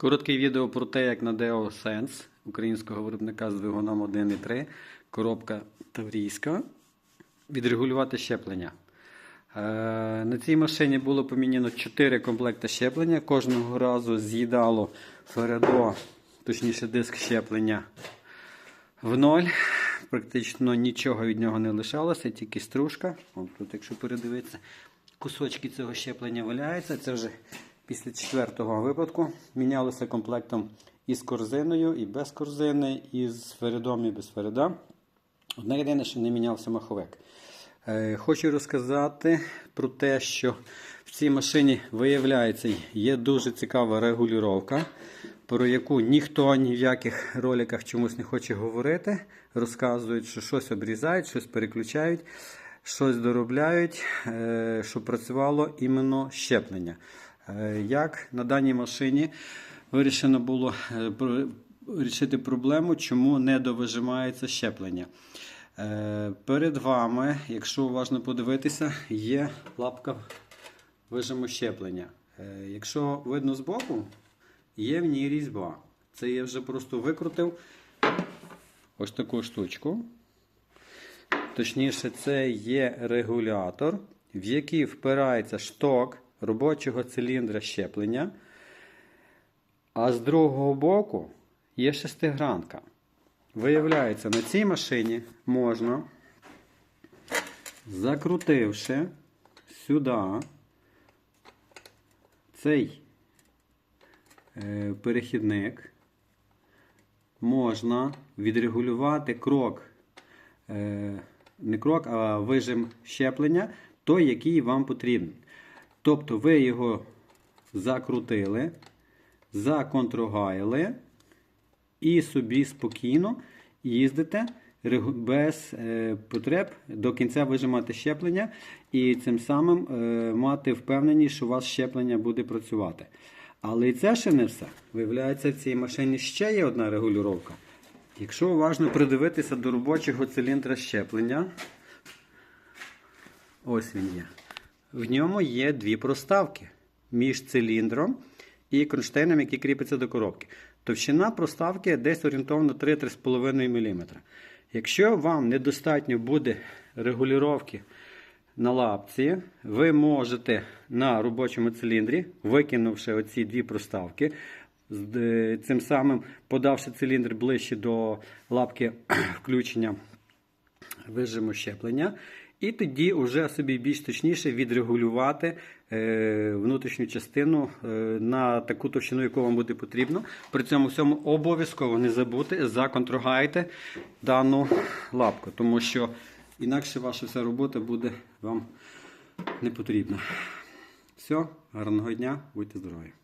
Коротке відео про те, як на Deo Sense українського виробника з двигуном 1.3, коробка таврійська, відрегулювати щеплення. Е, На цій машині було поміняно 4 комплекти щеплення. Кожного разу з'їдало Фередо, точніше диск щеплення в ноль. Практично нічого від нього не лишалося, тільки стружка. От тут, якщо передивитися, кусочки цього щеплення валяються. Це вже після четвертого випадку. Мінялося комплектом із корзиною, і без корзини, і з фередом, і без фереда. Одне єдине, що не мінявся маховик. Е, Хочу розказати про те, що в цій машині виявляється є дуже цікава регулювання, про яку ніхто ні в яких роликах чомусь не хоче говорити. Розказують, що щось обрізають, щось переключають, щось доробляють, е, щоб працювало іменно щеплення. Е, Як на даній машині вирішено було е, вирішити проблему, чому не довижимається щеплення. Е, Перед вами, якщо уважно подивитися, є лапка вижиму щеплення. Якщо видно збоку, є в ній різьба. Це я вже просто викрутив ось таку штучку. Точніше, це є регулятор, в який впирається шток робочого циліндра щеплення. А з другого боку є шестигранка. Виявляється, на цій машині можна, закрутивши сюди цей е, перехідник, можна відрегулювати крок, е, не крок, а вижим щеплення, той, який вам потрібен. Тобто ви його закрутили, законтрогаяли і собі спокійно їздите без е, потреб до кінця вижимати щеплення і цим самим е, мати впевненість, що у вас щеплення буде працювати. Але і це ще не все. Виявляється, в цій машині ще є одна регулювання. Якщо уважно придивитися до робочого циліндра щеплення, ось він є. В ньому є дві проставки між циліндром і кронштейном, який кріпиться до коробки. Товщина проставки десь орієнтовно 3-3,5 мм. Якщо вам недостатньо буде регулювання на лапці, ви можете на робочому циліндрі, викинувши оці дві проставки, е, цим самим подавши циліндр ближче до лапки включення вижиму щеплення. І тоді вже собі більш точніше відрегулювати е, внутрішню частину е, на таку товщину, яку вам буде потрібно. При цьому всьому обов'язково не забудьте законтрогайте дану лапку, тому що інакше ваша вся робота буде вам не потрібна. Все, гарного дня, будьте здорові!